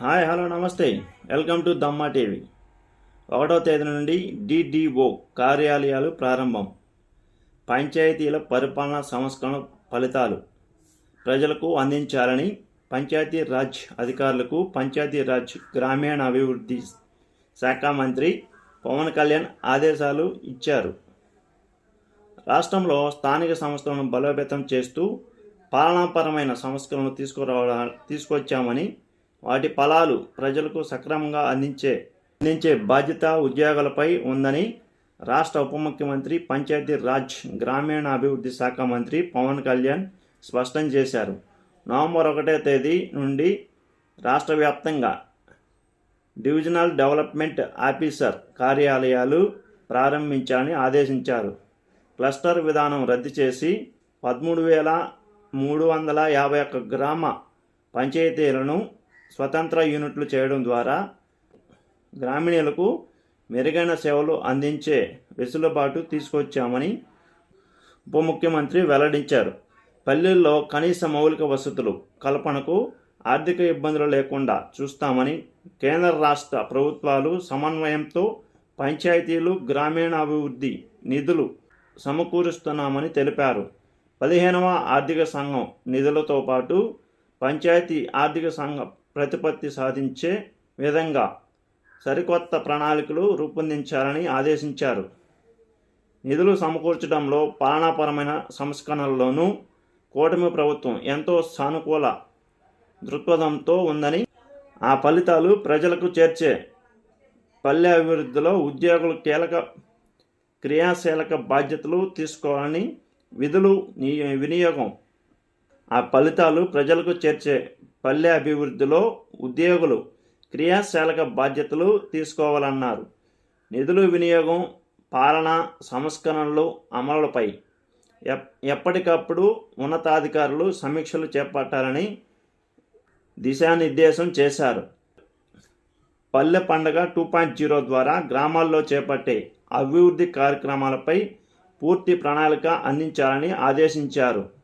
Hi hello namaste. Welcome to Dhamma TV. ఒకటో తేదీ నుండి డిడిఓ కార్యాలయాలు ప్రారంభం. పంచాయతీల పరిపాలనా సంస్కరణ ఫలితాలు ప్రజలకు అందించాలని పంచాయతీ రాజ్ అధికారులకు పంచాయతీ రాజ్ గ్రామీణ అభివృద్ధి శాఖ మంత్రి పవన్ కళ్యాణ్ ఆదేశాలు ఇచ్చారు. రాష్ట్రంలో స్థానిక సంస్థలను బలోపేతం చేస్తూ పాలనాపరమైన సంస్కరణలు తీసుకురావడా తీసుకొచ్చామని వాటి ఫలాలు ప్రజలకు సక్రమంగా అందించే అందించే బాధ్యత ఉద్యోగులపై ఉందని రాష్ట్ర ఉప ముఖ్యమంత్రి పంచాయతీ రాజ్ గ్రామీణాభివృద్ధి శాఖ మంత్రి పవన్ కళ్యాణ్ స్పష్టం చేశారు. నవంబర్ ఒకటో తేదీ నుండి రాష్ట్ర వ్యాప్తంగా డివిజనల్ డెవలప్మెంట్ ఆఫీసర్ కార్యాలయాలు ప్రారంభించాలని ఆదేశించారు. క్లస్టర్ విధానం రద్దు చేసి పదమూడు వేల మూడు వందల యాభై ఒక్క గ్రామ పంచాయతీలను స్వతంత్ర యూనిట్లు చేయడం ద్వారా గ్రామీణులకు మెరుగైన సేవలు అందించే వెసులుబాటు తీసుకొచ్చామని ఉప ముఖ్యమంత్రి వెల్లడించారు. పల్లెల్లో కనీస మౌలిక వసతులు కల్పనకు ఆర్థిక ఇబ్బందులు లేకుండా చూస్తామని కేంద్ర రాష్ట్ర ప్రభుత్వాలు సమన్వయంతో పంచాయతీలు గ్రామీణాభివృద్ధి నిధులు సమకూరుస్తున్నామని తెలిపారు. పదిహేనవ ఆర్థిక సంఘం నిధులతో పాటు పంచాయతీ ఆర్థిక సంఘం ప్రతిపత్తి సాధించే విధంగా సరికొత్త ప్రణాళికలు రూపొందించాలని ఆదేశించారు. నిధులు సమకూర్చడంలో పాలనాపరమైన సంస్కరణల్లోనూ కూటమి ప్రభుత్వం ఎంతో సానుకూల దృక్పథంతో ఉందని ఆ ఫలితాలు ప్రజలకు చేర్చే పల్లె అభివృద్ధిలో ఉద్యోగులు కీలక క్రియాశీలక బాధ్యతలు తీసుకోవాలని విధులు ని- వినియోగం ఆ ఫలితాలు ప్రజలకు చేర్చే పల్లె అభివృద్ధిలో ఉద్యోగులు క్రియాశీలక బాధ్యతలు తీసుకోవాలన్నారు. నిధులు వినియోగం పాలన సంస్కరణలు అమలుపై ఎప్- ఎప్పటికప్పుడు ఉన్నతాధికారులు సమీక్షలు చేపట్టాలని దిశానిర్దేశం చేశారు. పల్లె పండగ టూ పాయింట్ జీరో ద్వారా గ్రామాల్లో చేపట్టే అభివృద్ధి కార్యక్రమాలపై పూర్తి ప్రణాళిక అందించాలని ఆదేశించారు.